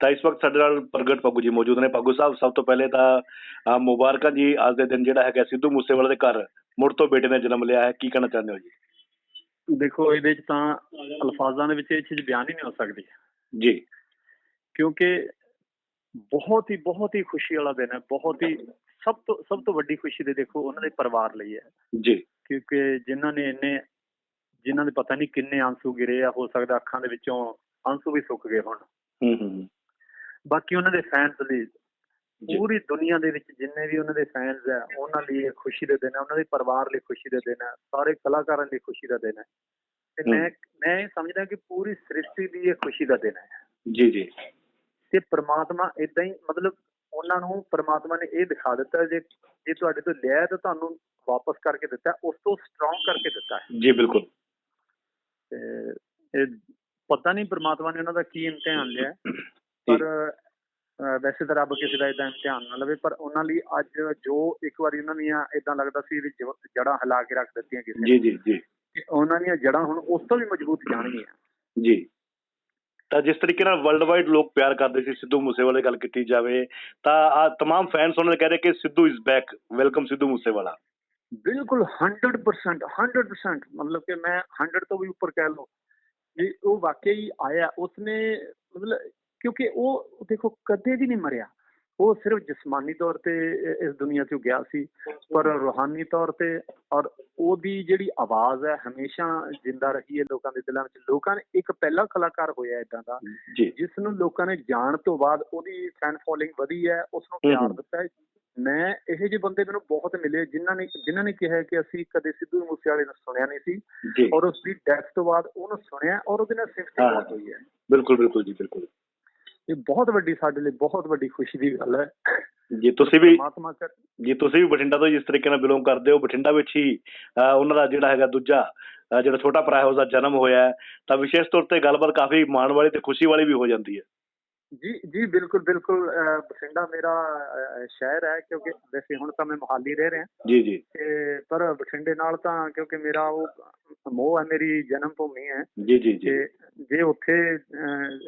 ਤਾਂ ਇਸ ਵਕਤ ਸਾਡੇ ਨਾਲ ਪ੍ਰਗਟ ਪੱਗੂ ਜੀ ਮੌਜੂਦ ਨੇ। ਪੱਗੂ ਸਾਹਿਬ ਸਭ ਤੋਂ ਪਹਿਲੇ ਤਾਂ ਮੁਬਾਰਕਾਂ ਜੀ। ਅੱਜ ਦੇ ਦਿਨ ਜਿਹੜਾ ਹੈਗਾ ਸਿੱਧੂ ਮੂਸੇਵਾਲੇ ਦੇ ਘਰ ਮੁੜ ਤੋਂ ਬੇਟੇ ਨੇ ਜਨਮ ਲਿਆ ਹੈ। ਕੀ ਕਹਿਣਾ ਚਾਹੁੰਦੇ ਹੋ ਜੀ? ਦੇਖੋ ਇਹਦੇ ਚ ਤਾਂ ਅਲਫਾਜ਼ਾਂ ਦੇ ਵਿੱਚ ਇਹ ਚੀਜ਼ ਬਿਆਨ ਹੀ ਨਹੀਂ ਹੋ ਸਕਦੀ। ਜੀ। ਕਿਉਂਕਿ ਬਹੁਤ ਹੀ ਬਹੁਤ ਹੀ ਖੁਸ਼ੀ ਵਾਲਾ ਦਿਨ ਹੈ। ਬਹੁਤ ਹੀ ਸਭ ਤੋਂ ਸਭ ਤੋਂ ਵੱਡੀ ਖੁਸ਼ੀ ਦੇ ਦੇਖੋ ਉਹਨਾਂ ਦੇ ਪਰਿਵਾਰ ਲਈ ਹੈ। ਜੀ। ਕਿਉਂਕਿ ਜਿਨ੍ਹਾਂ ਨੇ ਇੰਨੇ ਜਿਨ੍ਹਾਂ ਦੇ ਪਤਾ ਨਹੀਂ ਕਿੰਨੇ ਆਂਸੂ ਗਿਰੇ ਆ। ਹੋ ਸਕਦਾ ਅੱਖਾਂ ਦੇ ਵਿੱਚੋਂ ਆਂਸੂ ਵੀ ਸੁੱਕ ਗਏ ਹੋਣ। ਹੂੰ ਹੂੰ। ਬਾਕੀ ਉਹਨਾਂ ਦੇ ਫੈਨਸ ਲਈ। ਪੂਰੀ ਦੁਨੀਆ ਦੇ ਵਿੱਚ ਜਿੰਨੇ ਵੀ ਉਹਨਾਂ ਦੇ ਫੈਨਸ ਹੈ ਉਹਨਾਂ ਲਈ ਇਹ ਖੁਸ਼ੀ ਦੇ ਦਿਨ ਹੈ ਉਹਨਾਂ ਦੇ ਪਰਿਵਾਰ ਲਈ ਖੁਸ਼ੀ ਦੇ ਦਿਨ ਹੈ ਸਾਰੇ ਕਲਾਕਾਰਾਂ ਲਈ ਖੁਸ਼ੀ ਦਾ ਦਿਨ ਹੈ ਤੇ। ਮੈਂ ਮੈਂ ਇਹ ਸਮਝਦਾ ਕਿ ਪੂਰੀ ਸ੍ਰਿਸ਼ਟੀ ਲਈ ਇਹ ਖੁਸ਼ੀ ਦਾ ਦਿਨ ਹੈ ਜੀ ਜੀ। ਤੇ ਪ੍ਰਮਾਤਮਾ ਇਦਾਂ ਹੀ ਮਤਲਬ ਉਹਨਾਂ ਨੂੰ ਪ੍ਰਮਾਤਮਾ ਨੇ ਇਹ ਦਿਖਾ ਦਿੱਤਾ ਜੇ ਜੇ ਤੁਹਾਡੇ ਤੋਂ ਲਿਆ ਤਾਂ ਤੁਹਾਨੂੰ ਵਾਪਸ ਕਰਕੇ ਦਿੱਤਾ ਉਸ ਤੋਂ ਸਟਰੋਂਗ ਕਰਕੇ ਦਿੱਤਾ ਹੈ। ਜੀ ਬਿਲਕੁਲ। ਤੇ ਇਹ ਪਤਾ ਨਹੀਂ ਪ੍ਰਮਾਤਮਾ ਨੇ ਉਹਨਾਂ ਦਾ ਕੀ ਇਮਤਿਹਾਨ ਲਿਆ। ਪਰ ਅਹ, ਵੈਸੇ ਤਾਂ ਰੱਬ ਕਿਸੇ ਦਾ ਇਦਾਂ ਇਮਤਿਹਾਨ ਨਾ ਲਵੇ ਪਰ ਉਹਨਾਂ ਲਈ ਅੱਜ ਜੋ ਇੱਕ ਵਾਰੀ ਉਹਨਾਂ ਦੀਆਂ ਇਦਾਂ ਲੱਗਦਾ ਸੀ ਵੀ ਜੜਾਂ ਹਿਲਾ ਕੇ ਰੱਖ ਦਿੱਤੀਆਂ ਕਿਸੇ ਨੇ ਜੀ ਜੀ ਜੀ ਤੇ ਉਹਨਾਂ ਦੀਆਂ ਜੜਾਂ ਹੁਣ ਉਸ ਤੋਂ ਵੀ ਮਜ਼ਬੂਤ ਜਾਣਗੀਆਂ ਜੀ ਤਾਂ ਜਿਸ ਤਰੀਕੇ ਨਾਲ ਵਰਲਡ ਵਾਈਡ ਲੋਕ ਪਿਆਰ ਕਰਦੇ ਸੀ ਸਿੱਧੂ ਮੂਸੇਵਾਲੇ ਦੀ ਗੱਲ ਕੀਤੀ ਜਾਵੇ ਤਾਂ ਆ तमाम ਫੈਨਸ ਉਹਨਾਂ ਨੇ ਕਹਿ ਰਹੇ ਕਿ Sidhu is back welcome Sidhu Moosewala ਬਿਲਕੁਲ 100% 100% ਮਤਲਬ ਕਿ ਮੈਂ 100 ਤੋਂ ਵੀ ਉੱਪਰ ਕਹਿ ਲਓ ਵੀ ਉਹ ਵਾਕਈ ਆਇਆ ਉਸਨੇ ਮਤਲਬ ਕਿਉਂਕਿ ਉਹ ਦੇਖੋ ਕਦੇ ਵੀ ਨਹੀਂ ਮਰਿਆ। ਉਹ ਸਿਰਫ ਜਿਸਮਾਨੀ ਤੌਰ ਤੇ ਇਸ ਦੁਨੀਆ 'ਚੋਂ ਗਿਆ ਸੀ। ਪਰ ਰੂਹਾਨੀ ਤੌਰ ਤੇ ਔਰ ਉਹਦੀ ਜਿਹੜੀ ਆਵਾਜ਼ ਹੈ ਹਮੇਸ਼ਾ ਜਿੰਦਾ ਰਹੀ ਹੈ ਲੋਕਾਂ ਦੇ ਦਿਲਾਂ ਵਿੱਚ। ਲੋਕਾਂ ਨੇ ਇੱਕ ਪਹਿਲਾ ਕਲਾਕਾਰ ਹੋਇਆ ਇਦਾਂ ਦਾ ਜਿਸ ਨੂੰ ਲੋਕਾਂ ਨੇ ਜਾਣ ਤੋਂ ਬਾਅਦ ਉਹਦੀ ਫੈਨ ਫੋਲੋਇੰਗ ਵਧੀ ਹੈ ਉਸ ਨੂੰ ਪਿਆਰ। ਦਿੱਤਾ ਹੈ। ਮੈਂ ਇਹੋ ਜਿਹੇ ਬੰਦੇ ਮੈਨੂੰ ਬਹੁਤ ਮਿਲੇ ਜਿਨ੍ਹਾਂ ਨੇ ਜਿਨ੍ਹਾਂ ਨੇ ਕਿਹਾ ਕਿ ਅਸੀਂ ਕਦੇ ਸਿੱਧੂ ਮੂਸੇਵਾਲੇ ਨੂੰ ਸੁਣਿਆ ਨਹੀਂ ਸੀ ਔਰ ਉਸ ਦੀ ਡੈਥ ਤੋਂ ਬਾਅਦ ਉਹਨੂੰ ਸੁਣਿਆ ਔਰ ਉਹਦੇ ਨਾਲ ਸਿਫਤ। ਬਹੁਤ ਹੋਈ ਹੈ। ਬਿਲਕੁਲ ਬਿਲਕੁਲ ਜੀ ਬਿਲਕੁਲ। ਇਹ ਬਹੁਤ ਵੱਡੀ ਸਾਡੇ ਲਈ ਬਹੁਤ ਵੱਡੀ ਖੁਸ਼ੀ ਦੀ ਗੱਲ ਹੈ। ਜੀ ਤੁਸੀਂ ਵੀ ਜੀ ਤੁਸੀਂ ਵੀ ਬਠਿੰਡਾ ਤੋਂ ਜਿਸ ਤਰੀਕੇ ਨਾਲ ਬਿਲੋਂਗ ਕਰਦੇ ਹੋ ਬਠਿੰਡਾ ਵਿੱਚ ਹੀ ਉਹਨਾਂ ਦਾ ਜਿਹੜਾ ਹੈਗਾ ਦੂਜਾ ਜਿਹੜਾ ਛੋਟਾ ਭਰਾ ਹੈ ਉਸਦਾ ਜਨਮ ਹੋਇਆ ਹੈ। ਤਾਂ ਵਿਸ਼ੇਸ਼ ਤੌਰ ਤੇ ਗੱਲਬਾਤ ਕਾਫੀ ਮਾਣ ਵਾਲੀ ਤੇ ਖੁਸ਼ੀ ਵਾਲੀ ਵੀ ਹੋ ਜਾਂਦੀ ਹੈ। ਜੀ ਜੀ ਬਿਲਕੁਲ ਬਿਲਕੁਲ ਬਠਿੰਡਾ ਮੇਰਾ ਸ਼ਹਿਰ ਹੈ ਕਿਉਂਕਿ ਵੈਸੇ ਹੁਣ ਤਾਂ ਮੈਂ ਮੁਹਾਲੀ ਰਹਿ ਰਿਹਾ। ਜੀ ਜੀ। ਤੇ ਪਰ ਬਠਿੰਡੇ ਨਾਲ ਤਾਂ ਕਿਉਂਕਿ ਮੇਰਾ ਉਹ ਮੋਹ ਹੈ ਮੇਰੀ ਜਨਮ ਭੂਮੀ ਹੈ। ਜੀ ਜੀ ਜੀ। ਜੇ ਉੱਥੇ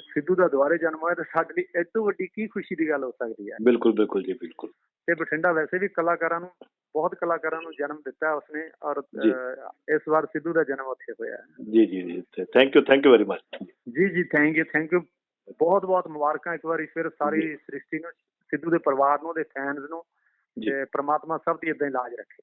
ਸਿੱਧੂ ਦਾ ਦੁਬਾਰੇ ਜਨਮ ਹੋਇਆ ਤਾਂ ਸਾਡੇ ਲਈ ਤੋਂ ਵੱਡੀ ਕੀ ਖੁਸ਼ੀ ਦੀ ਗੱਲ ਹੋ ਸਕਦੀ ਹੈ? ਬਿਲਕੁਲ ਬਿਲਕੁਲ ਜੀ ਬਿਲਕੁਲ। ਤੇ ਬਠਿੰਡਾ ਵੈਸੇ ਵੀ ਕਲਾਕਾਰਾਂ ਨੂੰ ਬਹੁਤ ਕਲਾਕਾਰਾਂ ਨੂੰ ਜਨਮ ਦਿੱਤਾ ਹੈ ਉਸਨੇ ਔਰ ਇਸ ਵਾਰ ਸਿੱਧੂ ਦਾ ਜਨਮ ਉੱਥੇ ਹੋਇਆ ਹੈ। ਜੀ ਜੀ ਜੀ thank you thank you very much ਜੀ ਜੀ ਥੈਂਕ ਯੂ ਥੈਂਕ ਯੂ ਬਹੁਤ ਬਹੁਤ ਮੁਬਾਰਕਾਂ ਇੱਕ ਵਾਰੀ ਫਿਰ ਸਾਰੀ। ਸ੍ਰਿਸ਼ਟੀ ਨੂੰ ਸਿੱਧੂ ਦੇ ਪਰਿਵਾਰ ਨੂੰ ਉਹਦੇ ਫੈਨਸ ਨੂੰ। ਤੇ ਪ੍ਰਮਾਤਮਾ ਸਭ ਦੀ ਇਦਾਂ ਇਲਾਜ ਰੱਖੇ।